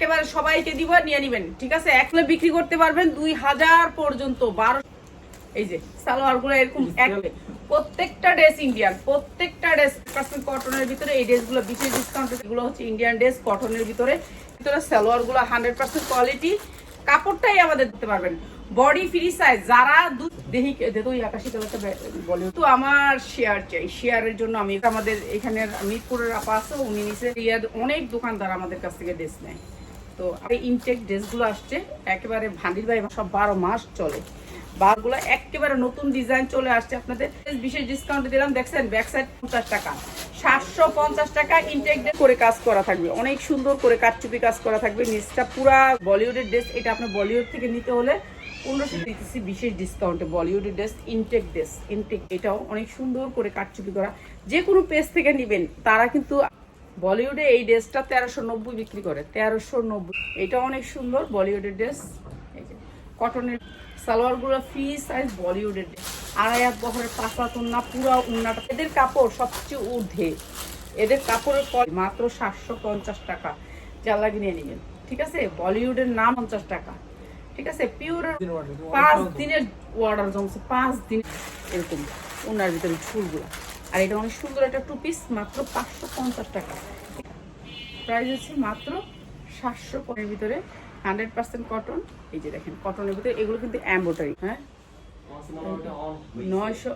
একেবারে সবাইকে দিব নিয়ে নিবেন ঠিক আছে? একলে বিক্রি করতে পারবেন দুই হাজার পর্যন্ত বারো এই যে সালোয়ারগুলো এরকম এক প্রত্যেকটা ড্রেস ইন্ডিয়ান প্রত্যেকটা ড্রেস পার্সেন্ট কটনের ভিতরে এই ড্রেসগুলো বিশেষ ডিসকাউন্ট এগুলো হচ্ছে ইন্ডিয়ান ড্রেস কটনের ভিতরে। ভিতরে সালোয়ারগুলো হান্ড্রেড পার্সেন্ট কোয়ালিটি কাপড়টাই আমাদের দিতে পারবেন। বডি ফ্রি সাইজ যারা দু- দেখি আকাশি কালারটা বলে তো আমার শেয়ার চাই শেয়ারের জন্য আমি আমাদের এখানের মিরপুরের আপা আছে উনি নিচে অনেক দোকানদার আমাদের কাছ থেকে ড্রেস নেয়। তো ইনটেক ড্রেসগুলো আসছে, একেবারে ভান্ডির ভাই সব বারো মাস চলে। বারগুলো একেবারে নতুন ডিজাইন চলে আসছে আপনাদের। বিশেষ ডিসকাউন্ট দিলাম, দেখছেন ব্যাক সাইড পঞ্চাশ টাকা। সাতশো পঞ্চাশ টাকা ইনটেক করে কাজ করা থাকবে। অনেক সুন্দর করে কাজ করা থাকবে। নিচটা পুরা বলিউডের ড্রেস এটা আপনার বলিউড থেকে নিতে হলে পনেরোশো দিতেছি বিশেষ ডিসকাউন্টে বলিউডের ড্রেস ইনটেক ড্রেস ইনটেক এটাও অনেক সুন্দর করে কাটচুপি করা। যে কোনো পেজ থেকে নেবেন, তারা কিন্তু বলিউডে এই ড্রেসটা তেরোশো নব্বই বিক্রি করে তেরোশো নব্বই। এটা অনেক সুন্দর বলিউডের ড্রেস। এই যে কটনের সালোয়ারগুলো ফ্রি সাইজ বলিউডের ড্রেস। আড়াই হাত বহরের পাঁচা উন্না পুরো উন্নাটা। এদের কাপড় সবচেয়ে ঊর্ধ্বে। এদের কাপড়ের মাত্র সাতশো পঞ্চাশ টাকা। যা কিনে নেবেন। ঠিক আছে? বলিউডের নাম পঞ্চাশ টাকা। ঠিক আছে? পিওরের পাঁচ দিনের অর্ডার জমছে। পাঁচ দিন এরকম ওনার ভিতরে ঝুলগুলো আর এটা অনেক সুন্দর একটা টু পিস মাত্র পাঁচশো পঞ্চাশ টাকা। প্রাইস হচ্ছে মাত্র সাতশো পনেরো ভিতরে হান্ড্রেড পার্সেন্ট কটন এই যে দেখেন কটনের ভিতরে এগুলো কিন্তু এম্বোটারি হ্যাঁ? নয়শো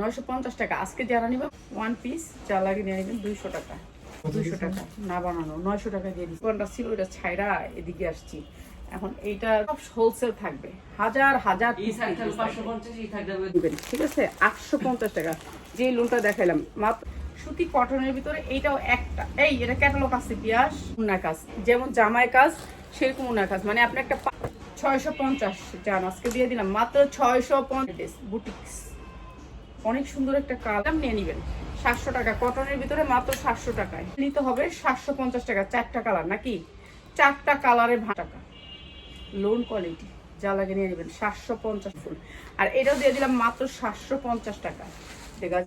নয়শো পঞ্চাশ টাকা। আজকে যারা নিবে ওয়ান পিস যা লাগে নিয়ে নেবেন দুইশো টাকা। দুইশো টাকা। না বানানো নয়শো টাকা দিয়ে দিচ্ছি ছিল ওইটা ছাইরা এদিকে আসছি। এখন এইটা সব হোলসেল থাকবে। হাজার হাজার ঠিক আছে? আটশো পঞ্চাশ টাকা। যে লোনটা দেখাইলাম মাত্র সুতি কটনের ভিতরে এইটাও একটা। এই এটা ক্যাটালগ আছে পিয়াস। কাজ। যেমন জামাই কাজ সেরকম উনার কাজ। মানে আপনি একটা ছয়শো পঞ্চাশ জান আজকে দিয়ে দিলাম। মাত্র ছয়শো পঞ্চাশ বুটিক্স অনেক সুন্দর একটা কালার নিয়ে নেবেন। সাতশো টাকা। কটনের ভিতরে মাত্র সাতশো টাকায়। নিতে হবে সাতশো পঞ্চাশ টাকা চারটা কালার নাকি? চারটা কালারের ভা টাকা। লোন কোয়ালিটি যা লাগে নিয়ে নেবেন, সাতশো পঞ্চাশ ফুল। আর এটাও দিয়ে দিলাম মাত্র সাতশো পঞ্চাশ টাকা। ঠিক আছে?